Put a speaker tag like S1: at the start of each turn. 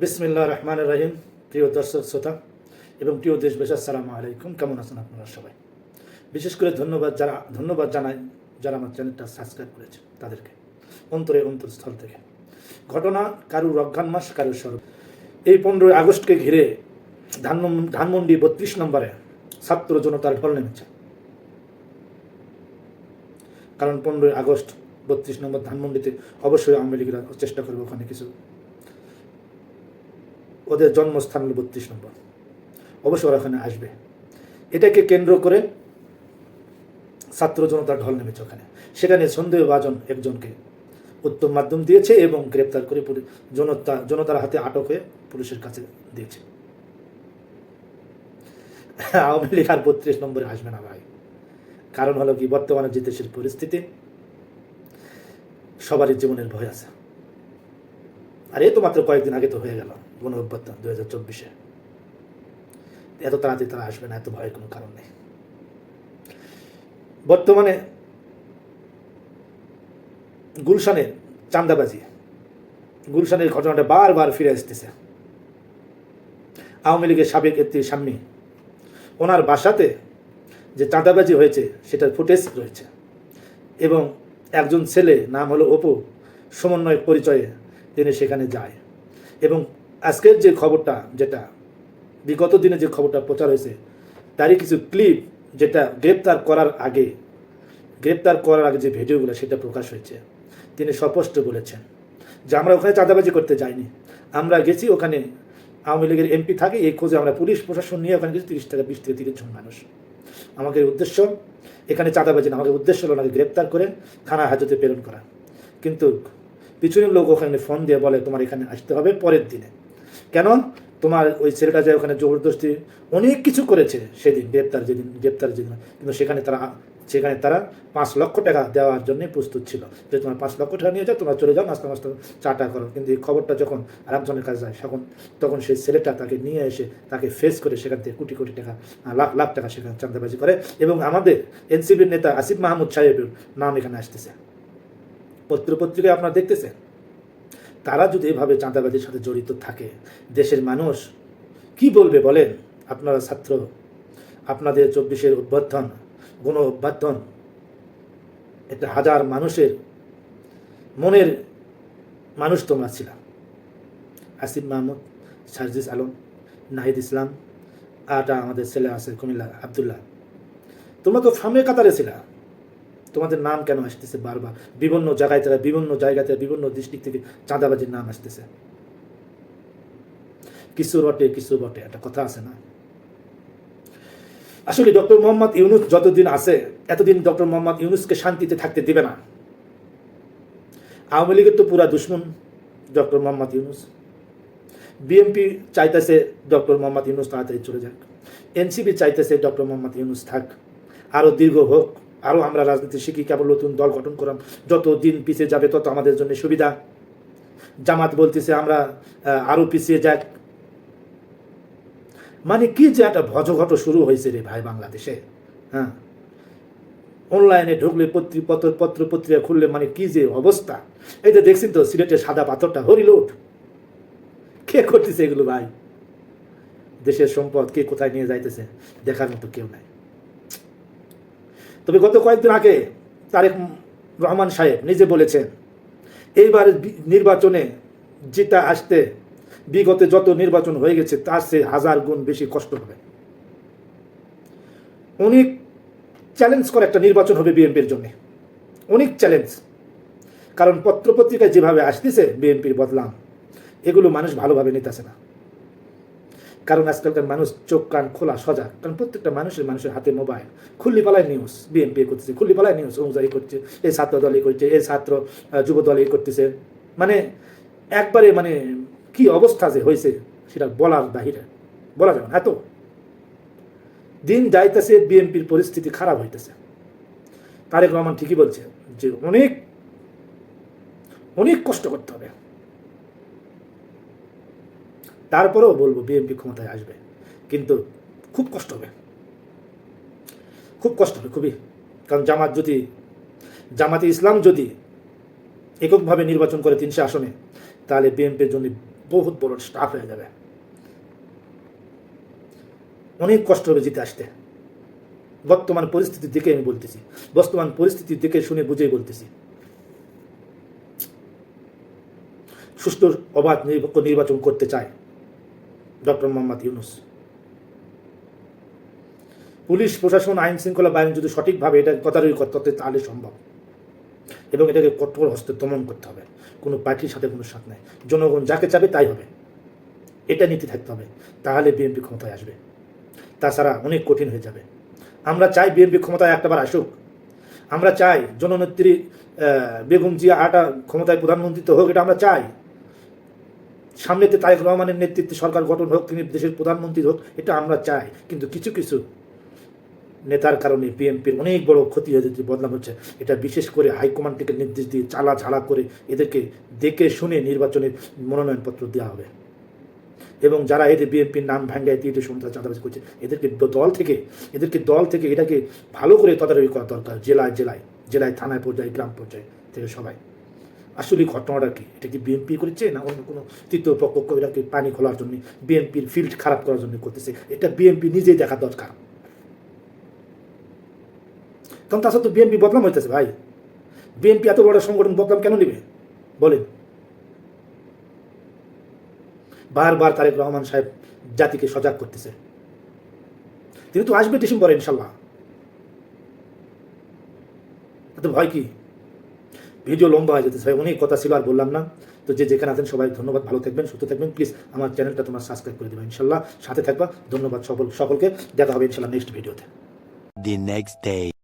S1: বিসমিল্লা রহমান রহিম, প্রিয় দর্শক শ্রোতা এবং প্রিয় দেশবাসী, আসসালামু আলাইকুম। কেমন আছেন আপনারা সবাই? বিশেষ করে ধন্যবাদ যারা, ধন্যবাদ জানাই যারা আমার চ্যানেলটা সাবস্ক্রাইব করেছে তাদেরকে, অন্তরে অন্তরস্থল থেকে। ঘটনা কারুর অজ্ঞান মাস কারুর স্বরূপ। এই পনেরোই আগস্টকে ঘিরে ধান ধানমন্ডি বত্রিশ নম্বরে ছাত্র জনতার ঢল নেমেছে। কারণ পনেরোই আগস্ট বত্রিশ নম্বর ধানমন্ডিতে অবশ্যই আওয়ামী লীগরা চেষ্টা করবে ওখানে কিছু ওদের জন্মস্থান হলো বত্রিশ নম্বর। অবশ্য ওরা ওখানে আসবে। এটাকে কেন্দ্র করে ছাত্র জনতার ঢল নেমেছে ওখানে। সেখানে সন্দেহভাজন একজনকে উত্তম মাধ্যম দিয়েছে এবং গ্রেপ্তার করে জনতা, জনতার হাতে আটক হয়ে পুলিশের কাছে দিয়েছে। আওয়ামী লীগ আর বত্রিশ নম্বরে আসবে না ভাই। কারণ হলো কি, বর্তমানে যে দেশের পরিস্থিতি, সবারই জীবনের ভয় আছে। আর এই তো মাত্র কয়েকদিন আগে তো হয়ে গেল গণ অভ্যর্থন দু হাজার চব্বিশে। এত তাড়াতাড়ি তারা আসবে না, এত ভয়ের কোনো কারণ নেই। বর্তমানে গুলশানের চান্দাবাজি, গুলশানের ঘটনাটা বারবার ফিরে আসতেছে। আওয়ামী লীগের সাবেক একটি সাম্মী ওনার বাসাতে যে চাঁদাবাজি হয়েছে, সেটার ফুটেজ রয়েছে। এবং একজন ছেলে, নাম হলো অপু সমন্বয় পরিচয়ে তিনি সেখানে যায়। এবং আজকের যে খবরটা, যেটা বিগত দিনে যে খবরটা প্রচার হয়েছে, তারই কিছু ক্লিপ যেটা গ্রেপ্তার করার আগে, গ্রেপ্তার করার আগে যে ভিডিওগুলো, সেটা প্রকাশ হয়েছে। তিনি স্পষ্ট বলেছেন যে, আমরা ওখানে চাঁদাবাজি করতে যাইনি। আমরা গেছি ওখানে। আওয়ামী লীগের এমপি থাকে, এই খোঁজে আমরা পুলিশ, প্রশাসন নিয়ে ওখানে গেছি, তিরিশ থেকে বিশ থেকে তিরিশ জন মানুষ। আমাদের উদ্দেশ্য, এখানে চাঁদাবাজি না আমাদের উদ্দেশ্য হলো ওনাকে গ্রেপ্তার করে থানা হাজতে প্রেরণ করা। কিন্তু পিছনের লোক ওখানে ফোন দিয়ে বলে, তোমার এখানে আসতে হবে পরের দিনে। কেন? তোমার ওই ছেলেটা যে ওখানে জবরদস্তি অনেক কিছু করেছে সেদিন, গ্রেপ্তার যেদিন গ্রেপ্তার যেদিন। কিন্তু সেখানে তারা সেখানে তারা পাঁচ লক্ষ টাকা দেওয়ার জন্য প্রস্তুত ছিল যে, তোমার পাঁচ লক্ষ টাকা নিয়ে যাও, তোমরা চলে যাও, নাস্তা মাস্তা চাটা করো। কিন্তু এই খবরটা যখন আরেকজনের কাছে যায়, তখন তখন সেই ছেলেটা তাকে নিয়ে এসে তাকে ফেস করে সেখান থেকে কোটি কোটি টাকা লাখ লাখ টাকা সেখানে চাঁদাবাজি করে। এবং আমাদের এনসিবির নেতা আসিফ মাহমুদ সাহেবের নাম এখানে আসতেছে। পত্র পত্রিকায় আপনারা দেখতেছেন? তারা যদি এভাবে চাঁদাবাজির সাথে জড়িত থাকে, দেশের মানুষ কি বলবে বলেন আপনারা ছাত্র? আপনাদের চব্বিশের অভ্যর্থন গণ অভ্যর্থন একটা হাজার মানুষের মনের মানুষ তোমরা ছিল। আসিফ মাহমুদ, সার্জিস আলম, নাহিদ ইসলাম, আটা আমাদের ছেলে আছে কুমিল্লা আবদুল্লাহ। তোমরা তো ফামে কাতারে ছিলা। তোমাদের নাম কেন আসতেছে বারবার? বিভিন্ন জায়গায় থেকে, বিভিন্ন জায়গা থেকে, বিভিন্ন ডিস্ট্রিক্ট থেকে চাঁদাবাজির নাম আসতেছে। কিছু বটে কিছু বটে, একটা কথা আছে না? আসলে ডক্টর মোহাম্মদ ইউনুস যতদিন আছে, এতদিন ডক্টর মোহাম্মদ ইউনুসকে শান্তিতে থাকতে দিবে না। আওয়ামী লীগের তো পুরা দুশ্মন ডক্টর মোহাম্মদ ইউনুস। বিএনপি চাইতেছে ডক্টর মোহাম্মদ ইউনুস তাড়াতাড়ি চলে যাক। এনসিপি চাইতেছে ডক্টর মোহাম্মদ ইউনুস থাক। আরও দীর্ঘ হোক। আরও আমরা রাজনীতি শিখি, কেবল নতুন দল গঠন করাম যত দিন পিছিয়ে যাবে, তত আমাদের জন্য সুবিধা। জামাত বলতেছে আমরা আরও পিছিয়ে যাক। মানে কি যে একটা ভজঘট শুরু হয়েছে রে ভাই বাংলাদেশে হ্যাঁ? অনলাইনে ঢুকলে পত্রি, পত্র পত্র, পত্রিকা খুললে মানে কি যে অবস্থা। এই যে দেখছেন তো, সিলেটের সাদা পাথরটা হরিলোট কে করতেছে এগুলো ভাই? দেশের সম্পদ কে কোথায় নিয়ে যাইতেছে? দেখার মতো কেউ নাই। তবে গত কয়েকদিন আগে তারেক রহমান সাহেব নিজে বলেছেন, এইবার নির্বাচনে যেটা আসতে বিগত যত নির্বাচন হয়ে গেছে, তার সে হাজার গুণ বেশি কষ্ট হবে। অনেক চ্যালেঞ্জ করে একটা নির্বাচন হবে বিএনপির জন্য। অনেক চ্যালেঞ্জ কারণ পত্রপত্রিকায় যেভাবে আসতেছে, বিএনপির বদলাম, এগুলো মানুষ ভালোভাবে নিতেছে না। কারণ আজকালকার মানুষ চোখ, কান খোলা, সজাগ। কারণ প্রত্যেকটা মানুষের মানুষের হাতে মোবাইল। খুল্লি পালায় নিউজ বিএনপি করতেছে খুল্লি পালায় নিউজ অনুযায়ী করছে এই ছাত্র দল এই করছে এই ছাত্র যুব দল এই করতেছে। মানে একবারে মানে কি অবস্থা যে হয়েছে সেটা বলার বাহিরে। বলা যাবে না, এত। দিন যাইতেছে বিএনপির পরিস্থিতি খারাপ হইতেছে। তারেক রহমান ঠিকই বলছে যে অনেক অনেক কষ্ট করতে হবে। তারপরেও বলব বিএনপি ক্ষমতায় আসবে। কিন্তু খুব কষ্ট হবে। খুব কষ্ট হবে, খুবই। কারণ জামাত যদি, জামাতে ইসলাম যদি এককভাবে নির্বাচন করে তিনশো আসনে, তাহলে বিএনপির জন্য বহুত বড় স্টাফ হয়ে যাবে। অনেক কষ্ট হবে জিতে আসতে। বর্তমান পরিস্থিতি দেখে আমি বলতেছি। বর্তমান পরিস্থিতি দেখে শুনে বুঝেই বলতেছি। সুষ্ঠু অবাধ নির্বাচন করতে চায়। ডক্টর মোহাম্মদ ইউনুস। পুলিশ, প্রশাসন, আইন শৃঙ্খলা বাহিনী যদি সঠিকভাবে এটা তদারকি করতে তাহলে সম্ভব। এবং এটাকে কঠোর হস্তে দমন করতে হবে। কোনো পার্টির সাথে কোনো সাথ নাই। জনগণ যাকে চাবে তাই হবে। এটা নীতি থাকতে হবে। তাহলে বিএনপি ক্ষমতায় আসবে। তাছাড়া অনেক কঠিন হয়ে যাবে। আমরা চাই বিএনপি ক্ষমতায় একটাবার আসুক। আমরা চাই জননেত্রী বেগম জিয়া আটা ক্ষমতায় প্রধানমন্ত্রী তো হোক, এটা আমরা চাই। সামনেতে তারেক রহমানের নেতৃত্বে সরকার গঠন হোক, তিনি দেশের প্রধানমন্ত্রী হোক, এটা আমরা চাই। কিন্তু কিছু কিছু নেতার কারণে বিএনপির অনেক বড় ক্ষতি হয়ে যাচ্ছে বদনাম হচ্ছে। এটা বিশেষ করে হাইকমান্ড থেকে নির্দেশ দিয়ে চালা ঝালা করে এদেরকে দেখে শুনে নির্বাচনের মনোনয়নপত্র দেওয়া হবে। এবং যারা এদের বিএনপির নাম ভাঙ্গায় দিয়ে সন্ত্রাস চাঁদাবাজি করছে, এদেরকে দল থেকে, এদেরকে দল থেকে এটাকে ভালো করে তদারকি করা দরকার, জেলায় জেলায় জেলায়, থানায় পর্যায়ে, গ্রাম পর্যায়ে থেকে সবাই। আসলে ঘটনাটা কি? এটা কি বিএনপি করেছে না অন্য কোনো তৃতীয় পক্ষ এটাকে পানি খোলার জন্য বিএনপির ফিল্ড খারাপ করার জন্য করতেছে? এটা বিএনপি নিজেই দেখা দরকার। কারণ তাছাড়া তো বিএনপি বদনাম হইতেছে ভাই। বিএনপি এত বড় সংগঠন বদনাম কেন নেবে? বলেন। বারবার তারেক রহমান সাহেব জাতিকে সজাগ করতেছে। তিনি তো আসবে ডিসেম্বরে ইনশাল্লাহ। ভয় কি? ভিডিও লম্বা হয়ে যেতে ভাই অনেক কথা ছিল, আর বললাম না। তো যে যেখানে আছেন সবাই ধন্যবাদ, ভালো থাকবেন, সুস্থ থাকবেন। প্লিজ আমার চ্যানেলটা তোমার সাবস্ক্রাইব করে দেবেন ইনশাল্লাহ। সাথে থাকবা। ধন্যবাদ সকল, সকলকে। দেখা হবে ইনশাল্লাহ নেক্সট ভিডিওতে
S2: the নেক্সট day.